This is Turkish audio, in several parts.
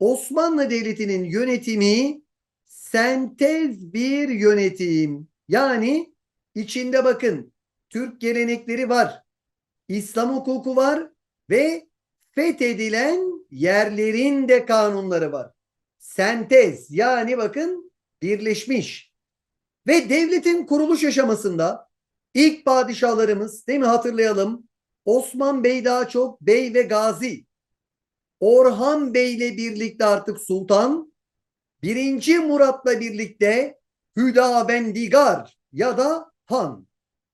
Osmanlı Devleti'nin yönetimi sentez bir yönetim. Yani içinde bakın Türk gelenekleri var, İslam hukuku var ve fethedilen yerlerin de kanunları var. Sentez yani bakın birleşmiş. Ve devletin kuruluş aşamasında ilk padişahlarımız değil mi hatırlayalım? Osman Bey daha çok bey ve gazi. Orhan Bey ile birlikte artık sultan. Birinci Murat'la birlikte Hüdavendigar ya da han.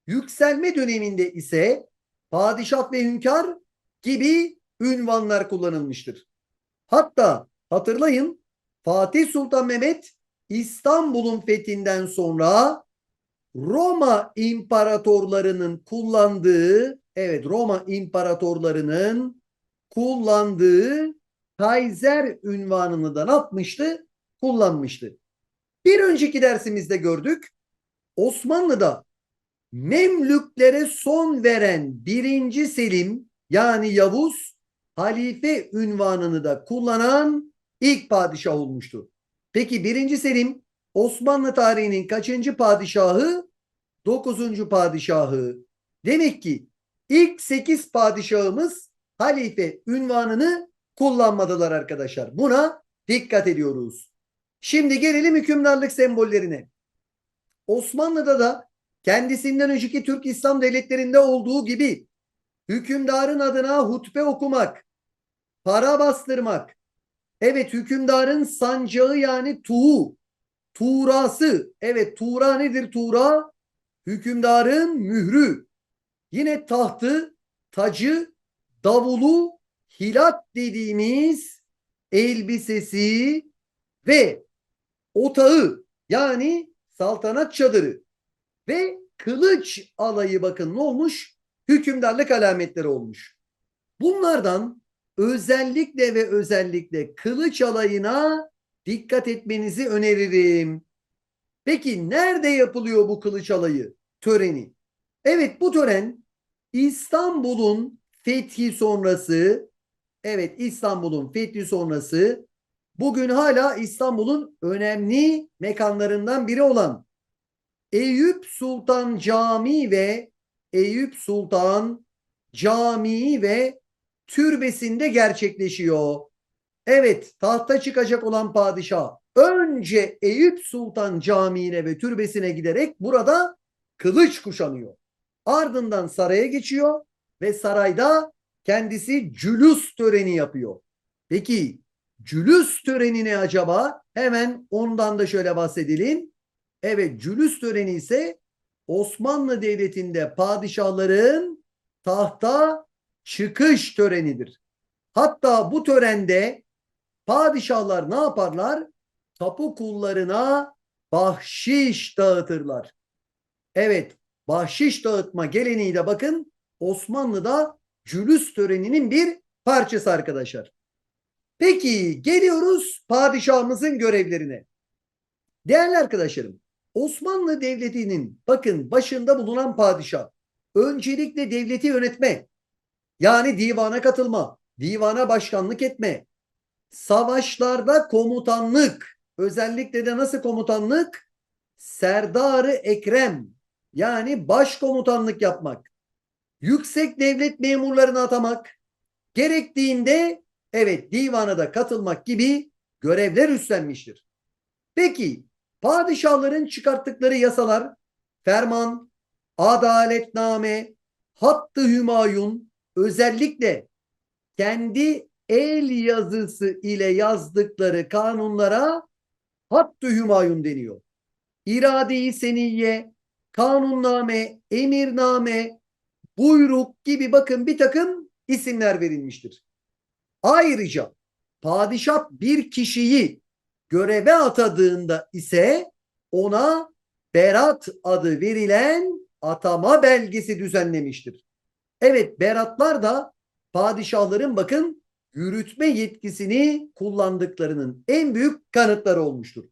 Yükselme döneminde ise padişah ve hünkâr gibi ünvanlar kullanılmıştır. Hatta hatırlayın Fatih Sultan Mehmet İstanbul'un fethinden sonra Roma imparatorlarının kullandığı evet Roma imparatorlarının kullandığı Kaiser ünvanını da ne? Kullanmıştı. Bir önceki dersimizde gördük. Osmanlı'da Memlüklere son veren birinci Selim yani Yavuz halife ünvanını da kullanan ilk padişah olmuştu. Peki birinci Selim Osmanlı tarihinin kaçıncı padişahı? Dokuzuncu padişahı. Demek ki ilk sekiz padişahımız halife ünvanını kullanmadılar arkadaşlar. Buna dikkat ediyoruz. Şimdi gelelim hükümdarlık sembollerine. Osmanlı'da da kendisinden önceki Türk İslam devletlerinde olduğu gibi hükümdarın adına hutbe okumak, para bastırmak, evet hükümdarın sancağı yani tuğu, tuğrası, evet tuğra nedir tuğra? Hükümdarın mührü, yine tahtı, tacı, davulu, hilat dediğimiz elbisesi ve otağı yani saltanat çadırı ve kılıç alayı bakın ne olmuş? Hükümdarlık alametleri olmuş. Bunlardan özellikle ve özellikle kılıç alayına dikkat etmenizi öneririm. Peki nerede yapılıyor bu kılıç alayı töreni? Evet bu tören İstanbul'un fethi sonrası evet İstanbul'un fethi sonrası bugün hala İstanbul'un önemli mekanlarından biri olan Eyüp Sultan Camii ve Eyüp Sultan Camii ve türbesinde gerçekleşiyor. Evet tahta çıkacak olan padişah önce Eyüp Sultan Camii'ne ve türbesine giderek burada kılıç kuşanıyor. Ardından saraya geçiyor ve sarayda kendisi cülüs töreni yapıyor. Peki cülüs töreni ne acaba? Hemen ondan da şöyle bahsedelim. Evet cülüs töreni ise Osmanlı Devleti'nde padişahların tahta çıkış törenidir. Hatta bu törende padişahlar ne yaparlar? Tapu kullarına bahşiş dağıtırlar. Evet bahşiş dağıtma geleneği de bakın Osmanlı'da cülüs töreninin bir parçası arkadaşlar. Peki geliyoruz padişahımızın görevlerine. Değerli arkadaşlarım Osmanlı Devleti'nin bakın başında bulunan padişah öncelikle devleti yönetme yani divana katılma, divana başkanlık etme, savaşlarda komutanlık, özellikle de nasıl komutanlık? Serdarı Ekrem yani başkomutanlık yapmak, yüksek devlet memurlarını atamak, gerektiğinde evet divana da katılmak gibi görevler üstlenmiştir. Peki padişahların çıkarttıkları yasalar, ferman, adaletname, hattı hümayun özellikle kendi el yazısı ile yazdıkları kanunlara hattı hümayun deniyor. İrade-i seniye, kanunname, emirname, buyruk gibi bakın bir takım isimler verilmiştir. Ayrıca padişah bir kişiyi göreve atadığında ise ona berat adı verilen atama belgesi düzenlemiştir. Evet beratlar da padişahların bakın yürütme yetkisini kullandıklarının en büyük kanıtları olmuştur.